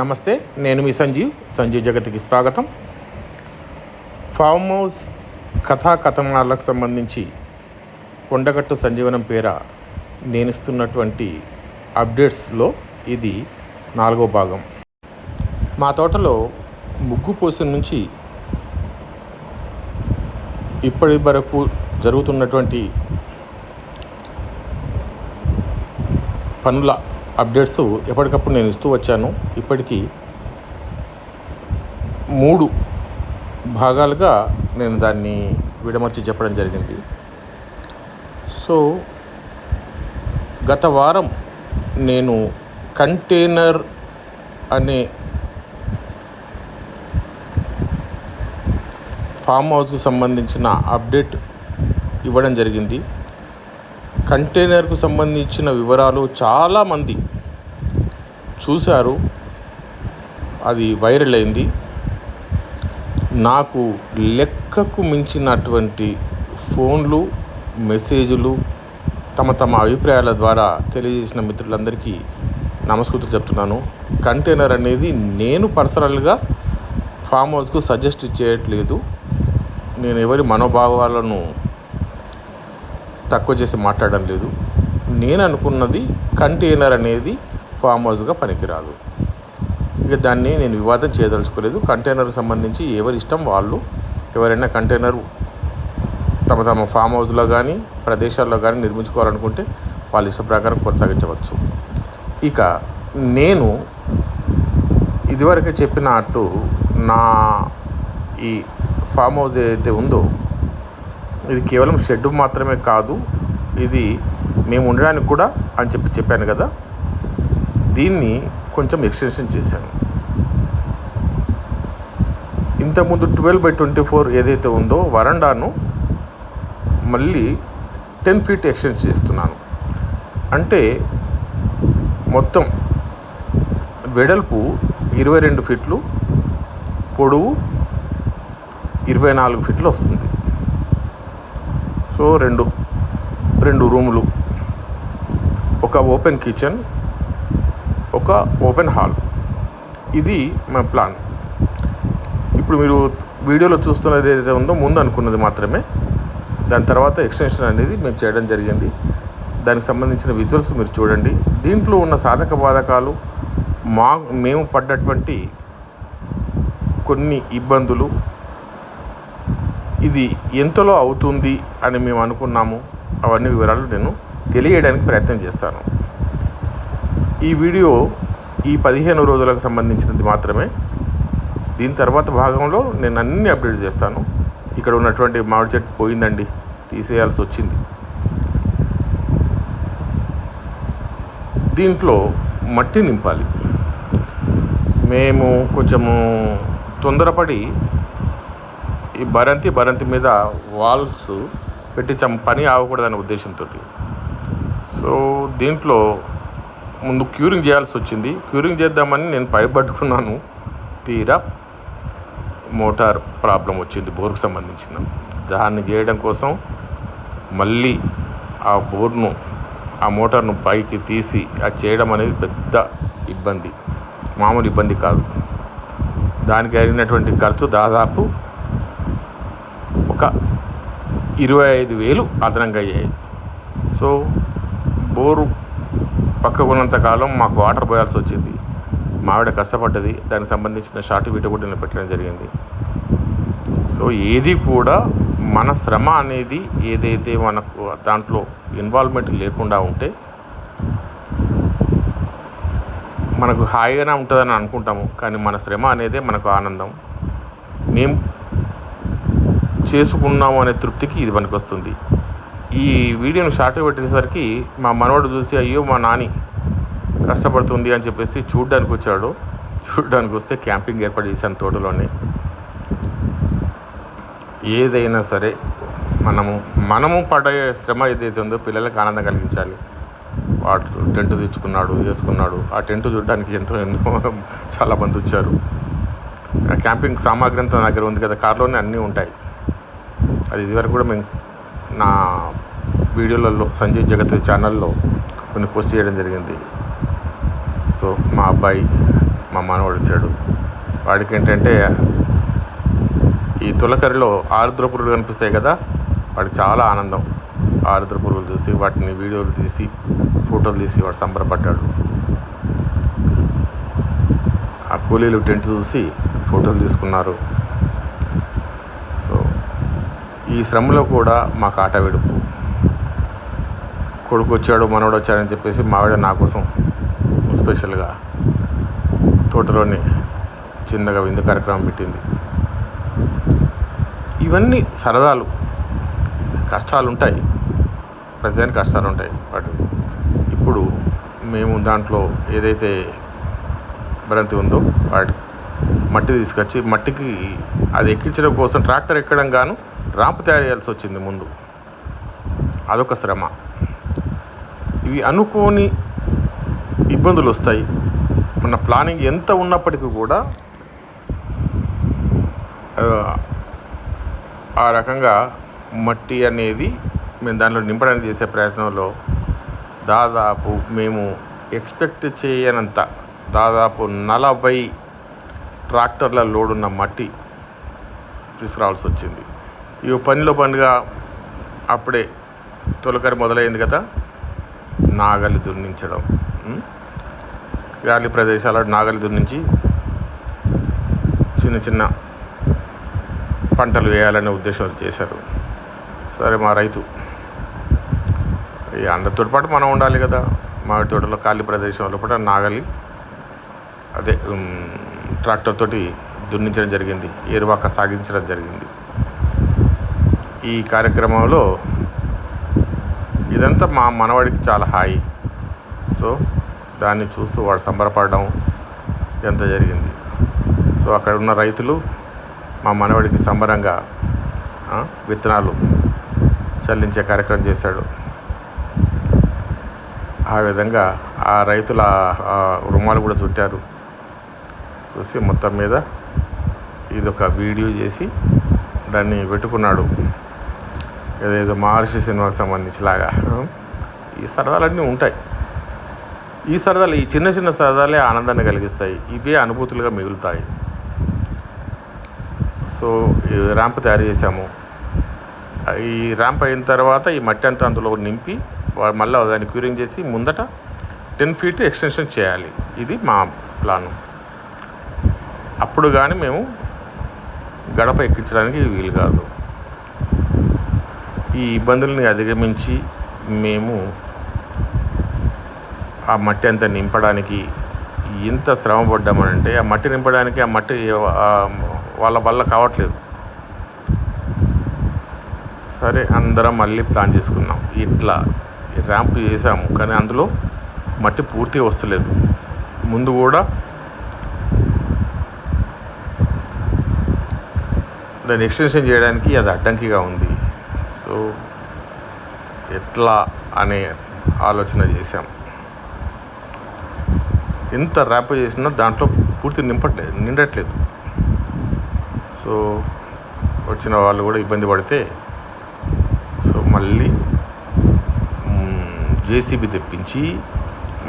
నమస్తే నేను మీ సంజీవ్ సంజీవ్ జగత్కి స్వాగతం. ఫామ్ హౌస్ కథా కథనాలకు సంబంధించి కొండగట్టు సంజీవనం పేర నేనిస్తున్నటువంటి అప్డేట్స్లో ఇది నాలుగో భాగం. మా తోటలో ముగ్గు పోసిన నుంచి ఇప్పటి వరకు జరుగుతున్నటువంటి పనుల అప్డేట్స్ ఎప్పటికప్పుడు నేను ఇస్తూ వచ్చాను. ఇప్పటికీ మూడు భాగాలుగా నేను దాన్ని విడమర్చి చెప్పడం జరిగింది. సో గత వారం నేను కంటైనర్ అనే ఫామ్ హౌస్కి సంబంధించిన అప్డేట్ ఇవ్వడం జరిగింది. కంటైనర్కు సంబంధించిన వివరాలు చాలామంది చూశారు. అది వైరల్ అయింది. నాకు లెక్కకు మించినటువంటి ఫోన్లు మెసేజ్లు తమ తమ అభిప్రాయాల ద్వారా తెలియజేసిన మిత్రులందరికీ నమస్కృతులు చెప్తున్నాను. కంటైనర్ అనేది నేను పర్సనల్గా ఫామ్ హౌస్కు సజెస్ట్ చేయట్లేదు. నేను ఎవరి మనోభావాలను తక్కువ చేసి మాట్లాడడం లేదు. నేను అనుకున్నది కంటైనర్ అనేది ఫామ్ హౌస్గా పనికిరాదు. ఇక దాన్ని నేను వివాదం చేయదలుచుకోలేదు. కంటైనర్కి సంబంధించి ఎవరి ఇష్టం వాళ్ళు ఎవరైనా కంటైనర్ తమ తమ ఫామ్ హౌస్లో కానీ ప్రదేశాల్లో కానీ నిర్మించుకోవాలనుకుంటే వాళ్ళ ఇష్ట ప్రకారం కొనసాగించవచ్చు. ఇక నేను ఇదివరకే చెప్పినట్టు నా ఈ ఫామ్ హౌస్ ఏదైతే ఉందో ఇది కేవలం షెడ్ మాత్రమే కాదు ఇది మేము ఉండడానికి కూడా అని చెప్పి చెప్పాను కదా. దీన్ని కొంచెం ఎక్స్టెన్షన్ చేశాను. ఇంతకుముందు ట్వెల్వ్ బై ట్వంటీ ఫోర్ ఏదైతే ఉందో వరండాను మళ్ళీ టెన్ ఫీట్ ఎక్స్టెండ్ చేస్తున్నాను. అంటే మొత్తం వెడల్పు ఇరవై రెండు ఫీట్లు పొడవు ఇరవై నాలుగు ఫీట్లు వస్తుంది. సో రెండు రెండు రూములు. ఒక ఓపెన్ కిచెన్ ఒక ఓపెన్ హాల్. ఇది మా ప్లాన్. ఇప్పుడు మీరు వీడియోలో చూస్తున్నది ఏదైతే ఉందో ముందు అనుకున్నది మాత్రమే. దాని తర్వాత ఎక్స్టెన్షన్ అనేది మేము చేయడం జరిగింది. దానికి సంబంధించిన విజువల్స్ మీరు చూడండి. దీంట్లో ఉన్న సాధక బాధకాలు మా మేము పడ్డటువంటి కొన్ని ఇబ్బందులు ఇది ఎంతలో అవుతుంది అని మేము అనుకున్నాము అవన్నీ వివరాలు నేను తెలియడానికి ప్రయత్నం చేస్తాను. ఈ వీడియో ఈ పదిహేను రోజులకు సంబంధించినది మాత్రమే. దీని తర్వాత భాగంలో నేను అన్ని అప్డేట్ చేస్తాను. ఇక్కడ ఉన్నటువంటి మామిడి చెట్టు పోయిందండి తీసేయాల్సి వచ్చింది. దీంట్లో మట్టి నింపాలి. మేము కొంచెము తొందరపడి ఈ భరంతి భరంతి మీద వాల్స్ పెట్టి చం పని ఆగకూడదనే ఉద్దేశంతో సో దీంట్లో ముందు క్యూరింగ్ చేయాల్సి వచ్చింది. క్యూరింగ్ చేద్దామని నేను పైప్ పట్టుకున్నాను తీరా మోటార్ ప్రాబ్లం వచ్చింది బోర్కు సంబంధించిన. దాన్ని చేయడం కోసం మళ్ళీ ఆ బోర్ను ఆ మోటార్ను పైకి తీసి అది చేయడం అనేది పెద్ద ఇబ్బంది. మామూలు ఇబ్బంది కాదు. దానికి అయినటువంటి ఖర్చు దాదాపు ఒక ఇరవై ఐదు వేలు అదనంగా అయ్యాయి. సో బోరు పక్కకు ఉన్నంత కాలం మాకు వాటర్ పోయాల్సి వచ్చింది. మావిడ కష్టపడ్డది. దానికి సంబంధించిన షార్ట్ వీడియో కూడా నేను పెట్టడం జరిగింది. సో ఏది కూడా మన శ్రమ అనేది ఏదైతే మనకు దాంట్లో ఇన్వాల్వ్మెంట్ లేకుండా ఉంటే మనకు హాయిగానే ఉంటుందని అనుకుంటాము. కానీ మన శ్రమ అనేదే మనకు ఆనందం. మేము చేసుకున్నాము అనే తృప్తికి ఇది పనికొస్తుంది. ఈ వీడియోను షార్ట్ పెట్టేసరికి మా మనవడు చూసి అయ్యో మా నాని కష్టపడుతుంది అని చెప్పేసి చూడ్డానికి వచ్చాడు. చూడ్డానికి వస్తే క్యాంపింగ్ ఏర్పాటు చేశాను తోటలోనే. ఏదైనా సరే మనము మనము పడే శ్రమ ఏదైతే ఉందో పిల్లలకు ఆనందం కలిగించాలి. వాడు టెంట్ తెచ్చుకున్నాడు వేసుకున్నాడు. ఆ టెంట్ చూడడానికి ఎంతో ఎంతో చాలా మంది వచ్చారు. ఆ క్యాంపింగ్ సామాగ్రి అంతా నా దగ్గర ఉంది కదా కార్లోనే అన్నీ ఉంటాయి. అది ఇదివరకు కూడా మేము నా వీడియోలలో సంజయ్ జగత్ ఛానల్లో కొన్ని పోస్ట్ చేయడం జరిగింది. సో మా అబ్బాయి మా మనవాడు వచ్చాడు. వాడికి ఏంటంటే ఈ తులకరిలో ఆరుద్ర పురుగులు కనిపిస్తాయి కదా వాడికి చాలా ఆనందం. ఆరుద్ర పురుగులు చూసి వాటిని వీడియోలు తీసి ఫోటోలు తీసి వాడు సంబరపడ్డాడు. ఆ కూలీలు టెంట్ చూసి ఫోటోలు తీసుకున్నారు సో ఈ శ్రమలో కూడా మాకు ఆట విడుపు. కొడుకు వచ్చాడు మనవడు వచ్చాడని చెప్పేసి మావిడ నా కోసం స్పెషల్గా తోటలోని చిన్నగా విందు కార్యక్రమం పెట్టింది. ఇవన్నీ సరదాలు కష్టాలు ఉంటాయి ప్రతిదానికి కష్టాలు ఉంటాయి బట్ ఇప్పుడు మేము దాంట్లో ఏదైతే భ్రంతి ఉందో వాటి మట్టి తీసుకొచ్చి మట్టికి అది ఎక్కించడం కోసం ట్రాక్టర్ ఎక్కడం గాను రాంప్ తయారు చేయాల్సి వచ్చింది ముందు. అదొక శ్రమ. ఇవి అనుకోని ఇబ్బందులు వస్తాయి. మన ప్లానింగ్ ఎంత ఉన్నప్పటికీ కూడా ఆ, ఆ రకంగా మట్టి అనేది మేము దానిలో నింపడానికి చేసే ప్రయత్నంలో దాదాపు మేము ఎక్స్పెక్ట్ చేయనంత దాదాపు నలభై ట్రాక్టర్ల లోడున్న మట్టి తీసుకురావాల్సి వచ్చింది. ఈ పనిలో పండుగ అప్పుడే తొలకరి మొదలైంది కదా. నాగలి దున్నించడం. గాలి ప్రదేశాల నాగలి దున్నించి చిన్న చిన్న పంటలు వేయాలనే ఉద్దేశాలు చేశారు. సరే మా రైతు అందరితో పాటు మనం ఉండాలి కదా. మామిడి తోటలో ఖాళీ ప్రదేశంలో కూడా నాగలి అదే ట్రాక్టర్ తోటి దున్నించడం జరిగింది. ఏరువాక సాగించడం జరిగింది. ఈ కార్యక్రమంలో ఇదంతా మా మనవాడికి చాలా హాయి. సో దాన్ని చూస్తూ వాడు సంబరపడడం ఎంత జరిగింది. సో అక్కడ ఉన్న రైతులు మా మనవాడికి సంబరంగా విత్తనాలు చెల్లించే కార్యక్రమం చేశాడు. ఆ విధంగా ఆ రైతుల రుమాలు కూడా చుట్టారు. చూసి మొత్తం మీద ఇదొక వీడియో చేసి దాన్ని పెట్టుకున్నాడు. ఏదేదో మహర్షి సినిమాకి సంబంధించిలాగా. ఈ సరదాలన్నీ ఉంటాయి. ఈ సరదాలు ఈ చిన్న చిన్న సరదాలే ఆనందాన్ని కలిగిస్తాయి. ఇవే అనుభూతులుగా మిగులుతాయి. సో ఈ ర్యాంప్ తయారు చేసాము ఈ ర్యాంప్ అయిన తర్వాత ఈ మట్టి అంతా అందులో నింపి మళ్ళీ దాన్ని క్యూరింగ్ చేసి ముందట టెన్ ఫీట్ ఎక్స్టెన్షన్ చేయాలి. ఇది మా ప్లాను. అప్పుడు కానీ మేము గడప ఎక్కించడానికి వీలు కాదు. ఈ ఇబ్బందుల్ని అధిగమించి మేము ఆ మట్టి అంతా నింపడానికి ఎంత శ్రమ పడ్డామనంటే ఆ మట్టి నింపడానికి ఆ మట్టి వాళ్ళ వల్ల కావట్లేదు. సరే అందరం మళ్ళీ ప్లాన్ చేసుకున్నాం. ఇట్లా ర్యాంప్ చేసాము కానీ అందులో మట్టి పూర్తిగా వస్తలేదు. ముందు కూడా దాన్ని ఎక్స్టెన్షన్ చేయడానికి అది అడ్డంకిగా ఉంది. సో ఎట్లా అనే ఆలోచన చేశాం. ఎంత ర్యాప్ చేసినా దాంట్లో పూర్తి నింపట్లేదు నిండట్లేదు. సో వచ్చిన వాళ్ళు కూడా ఇబ్బంది పడితే సో మళ్ళీ జేసీబీ తెప్పించి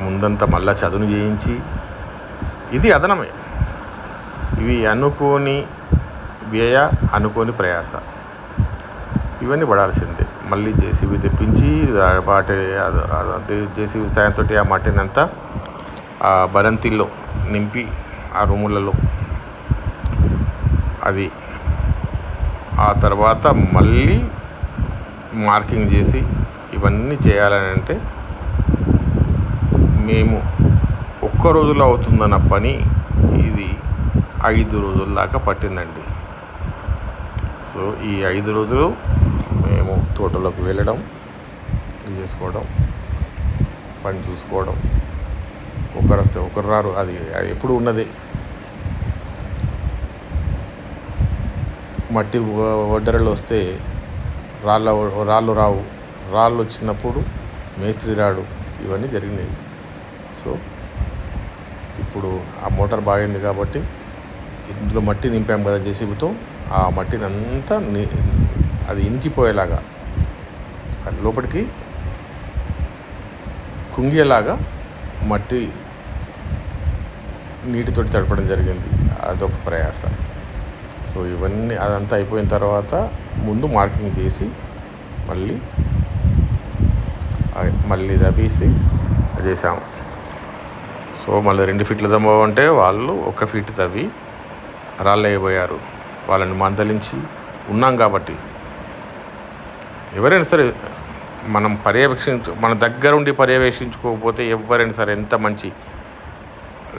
ముందంతా మళ్ళా చదును చేయించి ఇది అదనమే. ఇవి అనుకోని వ్యయ అనుకోని ప్రయాస. ఇవన్నీ పడాల్సిందే. మళ్ళీ జేసీబీ తెప్పించి వాటి జేసీబీ సాయంతో ఆ మట్టిని అంతా ఆ బరంతిల్లో నింపి ఆ రూములలో అది ఆ తర్వాత మళ్ళీ మార్కింగ్ చేసి ఇవన్నీ చేయాలని అంటే మేము ఒక్క రోజులో అవుతుందన్న పని ఇది ఐదు రోజుల దాకా పట్టిందండి. సో ఈ ఐదు రోజులు తోటలోకి వెళ్ళడం ఇది చేసుకోవడం పని చూసుకోవడం. ఒకరు వస్తే ఒకరు రారు అది అది ఎప్పుడు ఉన్నది. మట్టి ఒడ్డరలు వడ్డరలు వస్తే రాళ్ళ రాళ్ళు రావు. రాళ్ళు వచ్చినప్పుడు మేస్త్రి రాడు. ఇవన్నీ జరిగినాయి. సో ఇప్పుడు ఆ మోటార్ బాగైంది కాబట్టి ఇందులో మట్టి నింపాం కదా జేసీబీతో ఆ మట్టిని అంతా అది ఇంకిపోయేలాగా లోపలికి కుంగేలాగా మట్టి నీటితోటి తడపడం జరిగింది. అదొక ప్రయాస. సో ఇవన్నీ అదంతా అయిపోయిన తర్వాత ముందు మార్కింగ్ చేసి మళ్ళీ మళ్ళీ తవ్వేసి చేసాము. సో మళ్ళీ రెండు ఫీట్లు తవ్వమంటే వాళ్ళు ఒక ఫీట్ తవ్వి రాళ్ళయిపోయారు వాళ్ళని మందలించి ఉన్నాం కాబట్టి ఎవరైనా సరే మనం పర్యవేక్షించు మన దగ్గర ఉండి పర్యవేక్షించుకోకపోతే ఎవరైనా సరే ఎంత మంచి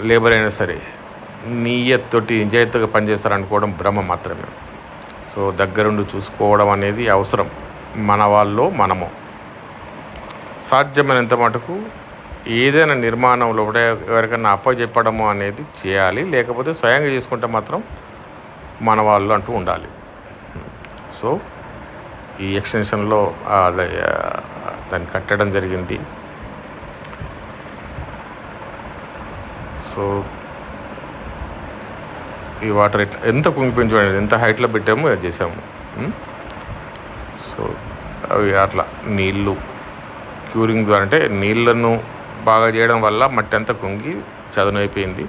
లేబర్ అయినా సరే నీయత్తోటి నిజాయితీగా పనిచేస్తారనుకోవడం భ్రమ మాత్రమే. సో దగ్గరుండి చూసుకోవడం అనేది అవసరం. మన వాళ్ళు మనము. సాధ్యమైనంత మటుకు ఏదైనా నిర్మాణంలో కూడా ఎవరికైనా అప్పచెప్పడము అనేది చేయాలి. లేకపోతే స్వయంగా చేసుకుంటే మాత్రం మన వాళ్ళు అంటూ ఉండాలి. సో ఈ ఎక్స్టెన్షన్లో దాన్ని కట్టడం జరిగింది. సో ఈ వాటర్ ఎట్లా ఎంత కుంగిపోయింది చూడండి ఎంత హైట్లో పెట్టామో అది చేసాము. సో అవి అట్లా నీళ్ళు క్యూరింగ్ ద్వారా అంటే నీళ్ళను బాగా చేయడం వల్ల మట్టి అంతా కుంగి చదును అయిపోయింది.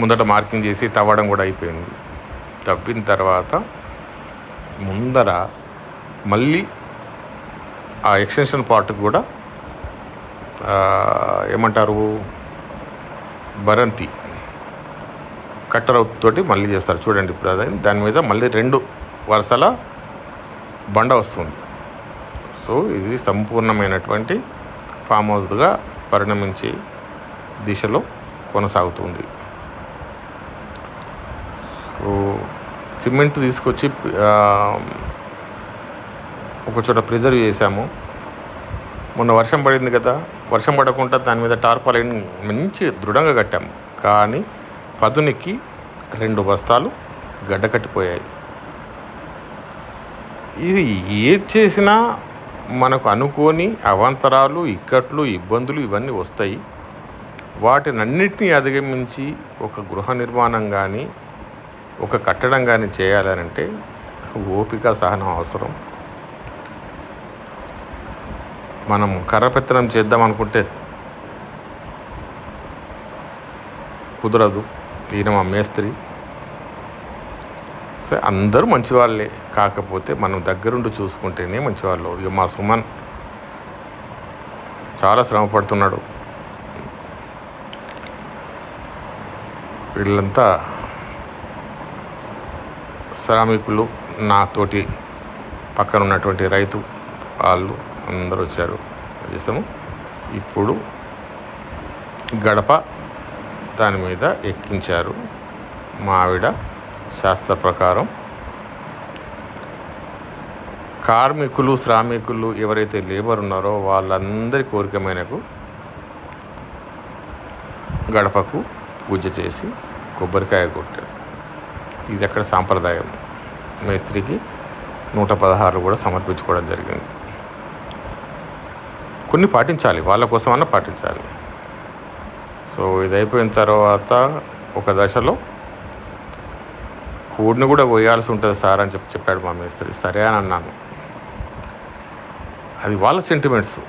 ముందట మార్కింగ్ చేసి తవ్వడం కూడా అయిపోయింది. తవ్విన తర్వాత ముందర మళ్ళీ ఆ ఎక్స్టెన్షన్ పార్ట్ కూడా ఏమంటారు బరంతి కట్టర్ తోటి మళ్ళీ చేస్తారు. చూడండి ఇప్పుడు అదే దాని మీద మళ్ళీ రెండు వరుసల బండ వస్తుంది. సో ఇది సంపూర్ణమైనటువంటి ఫామ్ హౌస్గా పరిణమించే దిశలో కొనసాగుతుంది. సిమెంట్ తీసుకొచ్చి ఒక చోట ప్రిజర్వ్ చేసాము మొన్న వర్షం పడింది కదా వర్షం పడకుండా దాని మీద టార్పాలైన్ మంచి దృఢంగా కట్టాము. కానీ పదునికి రెండు బస్తాలు గడ్డకట్టిపోయాయి ఇది ఏది చేసినా మనకు అనుకోని అవాంతరాలు ఇక్కట్లు ఇబ్బందులు ఇవన్నీ వస్తాయి. వాటినన్నిటినీ అధిగమించి ఒక గృహ నిర్మాణం కానీ ఒక కట్టడం కానీ చేయాలనంటే ఓపిక సహనం అవసరం. మనం కర్రపెత్తనం చేద్దాం అనుకుంటే కుదరదు. ఈయన మా మేస్త్రి. సరే అందరూ మంచివాళ్ళే. కాకపోతే మనం దగ్గరుండి చూసుకుంటేనే మంచివాళ్ళు. ఇక మా సుమన్ చాలా శ్రమ పడుతున్నాడు. వీళ్ళంతా శ్రామికులు నాతోటి పక్కన ఉన్నటువంటి రైతు వాళ్ళు అందరూ వచ్చారు చేస్తాము? ఇప్పుడు గడప దాని మీద ఎక్కించారు మా ఆవిడ శాస్త్ర ప్రకారం. కార్మికులు శ్రామికులు ఎవరైతే లేబర్ ఉన్నారో వాళ్ళందరి కోరిక మేరకు గడపకు పూజ చేసి కొబ్బరికాయ కొట్టారు. ఇది అక్కడ సాంప్రదాయం. మేస్త్రికి నూట పదహారు కూడా సమర్పించుకోవడం జరిగింది. కొన్ని పాటించాలి వాళ్ళ కోసమన్నా పాటించాలి. సో ఇది అయిపోయిన తర్వాత ఒక దశలో కూడిని కూడా పోయాల్సి ఉంటుంది సార్ అని చెప్పి చెప్పాడు మా మేస్త్రి. సరే అని అన్నాను. అది వాళ్ళ సెంటిమెంట్స్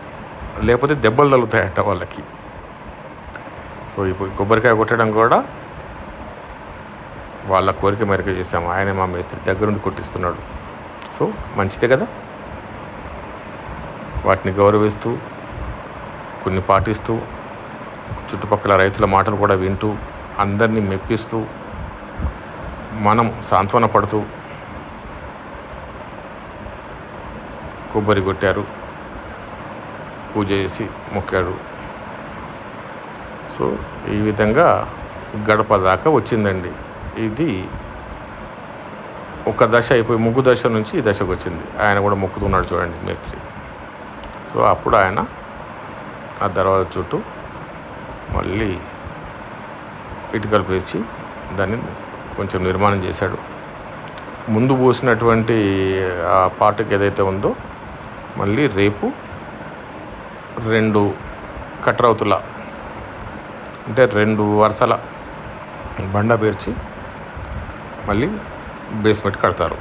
లేకపోతే దెబ్బలు తగులుతాయంట వాళ్ళకి. సో ఇప్పుడు కొబ్బరికాయ కొట్టడం కూడా వాళ్ళ కోరిక మేరకు చేసాము ఆయన మా మేస్త్రి దగ్గరుండి కొట్టిస్తున్నాడు. సో మంచిదే కదా? వాటిని గౌరవిస్తూ కొన్ని పాటిస్తూ చుట్టుపక్కల రైతుల మాటలు కూడా వింటూ అందరినీ మెప్పిస్తూ మనం సాంత్వన పడుతూ కొబ్బరి కొట్టారు పూజ చేసి మొక్కాడు సో ఈ విధంగా గడప దాకా వచ్చిందండి. ఇది ఒక దశ అయిపోయి ముగ్గు దశ నుంచి ఈ దశకు వచ్చింది. ఆయన కూడా మొక్కుతున్నాడు చూడండి మేస్త్రి. సో అప్పుడు ఆయన ఆ దర్వాజా చుట్టూ మళ్ళీ ఇటుకలు పేర్చి దాన్ని కొంచెం నిర్మాణం చేశాడు. ముందు పోసినటువంటి ఆ పాటకి ఏదైతే ఉందో మళ్ళీ రేపు రెండు కట్రవుతుల అంటే రెండు వరుసల బండ పేర్చి మళ్ళీ బేస్మెంట్ కడతారు.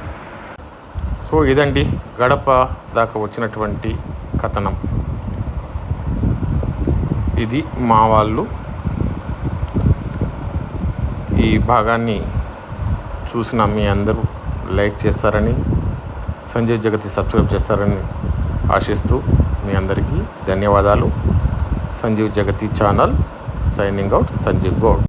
సో ఇదండి గడప దాకా వచ్చినటువంటి కథనం. ఇది మా వాళ్ళు. ఈ భాగాన్ని చూసిన మీ అందరూ లైక్ చేస్తారని సంజయ్ జగతి సబ్స్క్రైబ్ చేస్తారని ఆశిస్తూ మీ అందరికీ ధన్యవాదాలు. Sanjeev Jagathi channel signing out Sanjeev Goud.